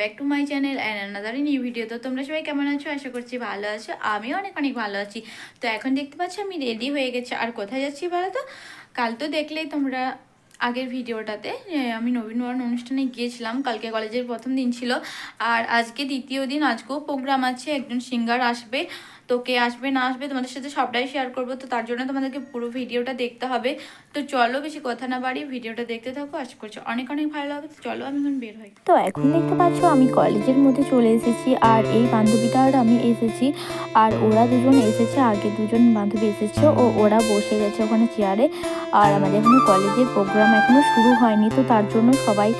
Back to my channel and another new video তো তোমরা সবাই কেমন আছো? আশা করছি ভালো আছো। আমিও অনেক অনেক ভালো আছি। তো এখন দেখতে পাচ্ছ আমি রেডি হয়ে গেছি। আর কোথায় যাচ্ছি বলো তো? কাল তো দেখলেই তোমরা আগের ভিডিওটাতে আমি নবীনবরণ অনুষ্ঠানে গিয়েছিলাম। কালকে কলেজের প্রথম দিন ছিল। আর আজকে দ্বিতীয় দিন, আজকেও প্রোগ্রাম আছে। একজন সিঙ্গার আসবে। তো কে আসবে, না আসবে তোমাদের সাথে সবটাই শেয়ার করব। তো তার জন্য তোমাদেরকে পুরো ভিডিওটা দেখতে হবে। তো চলো বেশি কথা না বাড়ি ভিডিওটা দেখতে থাকো। আশা করছি অনেক অনেক ভালো লাগবে। তো চলো আমি এখন বের হই। তো এখন দেখতে পাচ্ছ আমি কলেজের মধ্যে চলে এসেছি আর এই বান্ধবীটা আর আমি এসেছি। আর ওরা দুজন এসেছে, আগে দুজন বান্ধবী এসেছে ও ওরা বসে গেছে ওখানে চেয়ারে আর আমাদের এখানে কলেজের প্রোগ্রাম এখনও শুরু হয়নি, তো তার জন্য সবাই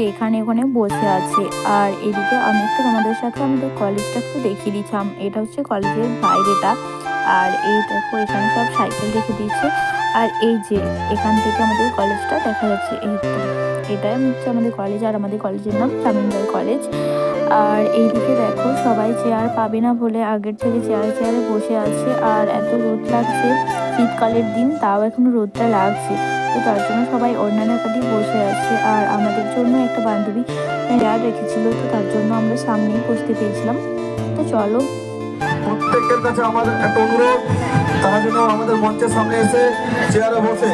এখানে ওখানে বসে আছে। আর এদিকে আমি একটু তোমাদের সাথে আমাদের কলেজটা একটু দেখিয়ে দিচ্ছিলাম। এটা হচ্ছে কলেজের বাইরেটা। আর এই দেখো, এখানে সব সাইকেল রেখে দিয়েছে আর এই যে, এখান থেকে আমাদের কলেজটা দেখা যাচ্ছে। এই এটাই হচ্ছে আমাদের কলেজ আর আমাদের কলেজের নাম তামিলনাড়ু কলেজ আর এইদিকে দেখো, সবাই চেয়ার পাবে না বলে আগের থেকে চেয়ার চেয়ারে বসে আছে। আর এত রোদ লাগছে, শীতকালের দিন, তাও এখনও রোদটা লাগছে। তো তার জন্য সবাই অন্যান্য কাটি বসে আছে। আর আমাদের জন্য একটা বান্ধবী চেয়ার রেখেছিল তো তার জন্য আমরা সামনেই বসতে পেয়েছিলাম। তো চলো। প্রত্যেকের কাছে আমার একটা অনুরোধ তারা যেন আমাদের মঞ্চের সামনে এসে চেয়ারে বসে।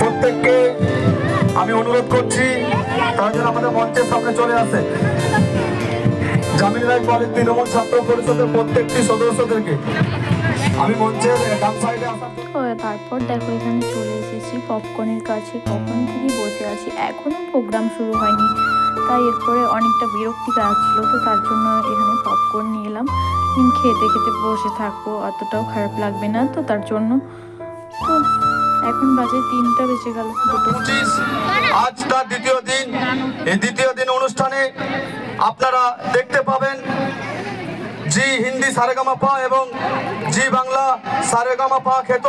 প্রত্যেককে আমি অনুরোধ করছি তারা যেন আমাদের মঞ্চের সামনে চলে আসে। জামিল রায় কলেজ তৃণমূল ছাত্র পরিষদের প্রত্যেকটি সদস্যদেরকে আমি মঞ্চের ডান সাইডে আসার তারপর দেখো এখানে চলে এসেছি। পপকর্নের কাছে কখন থেকে বসে আছি? এখনও প্রোগ্রাম শুরু হয়নি। তাই এরপরে অনেকটা বিরক্তি লাগছিল তো তার জন্য এখানে পপকর্ন নিয়ে এলাম। খেতে খেতে বসে থাকব, অতটাও খারাপ লাগবে না তো তার জন্য। তো এখন বাজে তিনটা বেজে গেল আজ তার দ্বিতীয় দিন। এই দ্বিতীয় দিন অনুষ্ঠানে আপনারা দেখতে পাবেন জি হিন্দি সারেগামা পা এবং জি বাংলা সারেগামা পা খেত।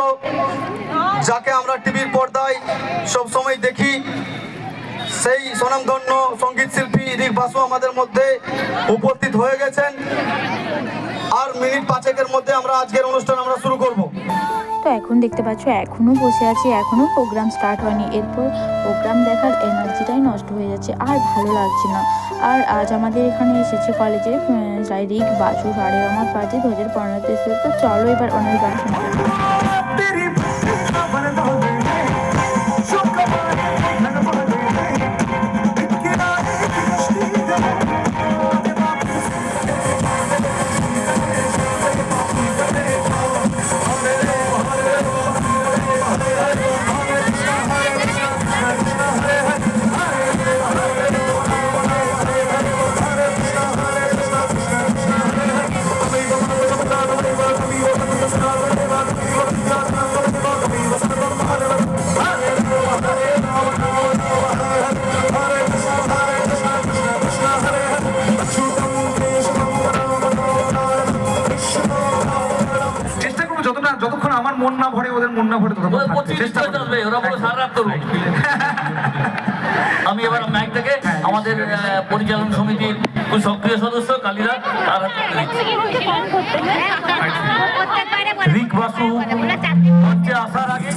যাকে আমরা টিভির পর্দায় সবসময় দেখি সেই স্বনামধন্য সংগীত শিল্পী রিক বাসু আমাদের মধ্যে উপস্থিত হয়ে গেছেন। আর মিনিট পাঁচেকের মধ্যে আমরা আজকের অনুষ্ঠান আমরা শুরু করব। তো এখন দেখতে পাচ্ছ এখনও বসে আছি এখনও প্রোগ্রাম স্টার্ট হয়নি। এরপর প্রোগ্রাম দেখার এনার্জিটাই নষ্ট হয়ে যাচ্ছে আর ভালো লাগছে না। আর আজ আমাদের এখানে এসেছে কলেজে শারীরিক বাসু সাড়ে আমার পার্টি দু হাজার পনেরোতে এসেছে তো চলো এবার ওনার গান শোনা I'm not go. ভরে ওদের মন না ভরে চেষ্টা করবে ওরা বলে সারা রাত করব। আমি এবার ম্যাক থেকে আমাদের আহ, পরিচালন সমিতির খুব সক্রিয় সদস্য কালীরা তার দিচ্ছি। রিক বাসু মঞ্চে আসার আগে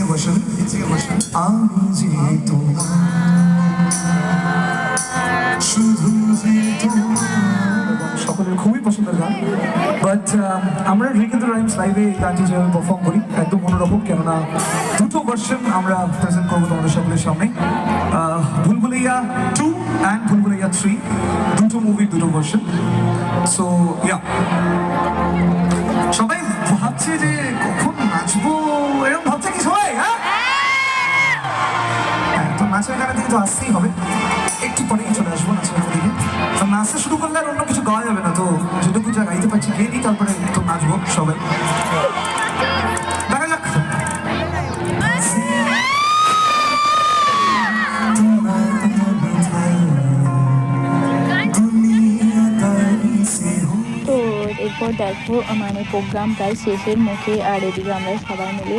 এর বসুন, আমি যে তোমার শুধু যে সকলের খুবই পছন্দের গান বাট আমরা রিকেন্দ্র রাইমস লাইভে এই গানটি যেভাবে পারফর্ম করি, একদম অন্যরকম কেননা দুটো ভার্সন আমরা প্রেজেন্ট করব তোমাদের সকলের সামনে। Bhool Bhulaiyaa two and Bhool Bhulaiyaa three দুটো মুভির দুটো ভার্সন সো ইয়া সবাই তো আসতেই হবে। একটু পরেই চলে আসব নাচের দিকে। তো নাচতে শুরু করলে আর অন্য কিছু গাওয়া যাবে না, তো যেটুকু যা গাইতে পারছি গিয়ে দিই তারপরে তো নাচবো সবাই। তোমার দেখো মানে প্রোগ্রাম প্রায় শেষের মুখে, আর এদিকে আমরা সবাই মিলে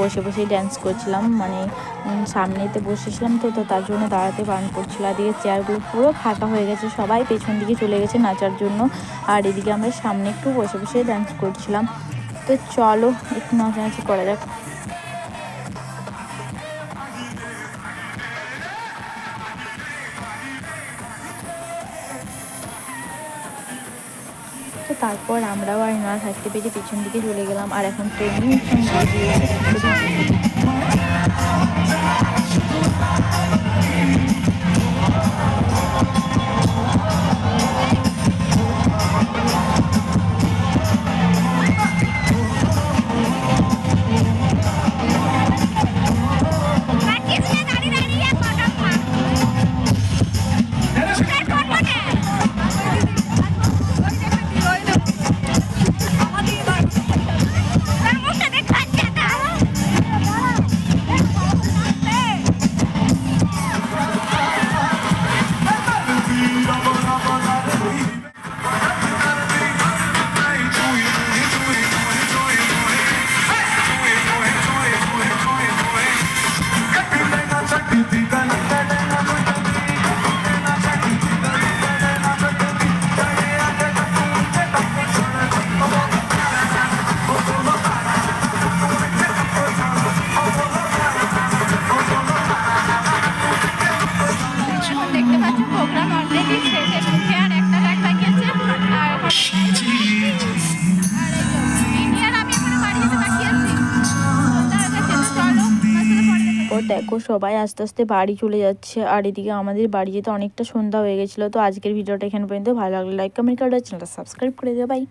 বসে বসেই ড্যান্স করছিলাম মানে সামনেতে বসেছিলাম তো তো তার জন্য দাঁড়াতে বারণ করছিল। আর দিকে চেয়ারগুলো পুরো ফাঁকা হয়ে গেছে, সবাই পেছন দিকে চলে গেছে নাচার জন্য। আর এদিকে আমরা সামনে একটু বসে বসে ড্যান্স করছিলাম। তো চলো, একটু নাচানাচি করা যাক। তো তারপর আমরাও আর না থাকতে পেরে পিছন দিকে চলে গেলাম। আর এখন ট্রেনিং দেখা সবাই আস্তে আস্তে বাড়ি চলে যাচ্ছে, আর এদিকে আমাদের বাড়ি যেতে অনেকটা সন্ধ্যা হয়ে গেছিল, তো আজকের ভিডিওটা এখানে পর্যন্ত। ভালো লাগলে লাইক কমেন্ট করে চ্যানেলটা সাবস্ক্রাইব করে দেবে বাই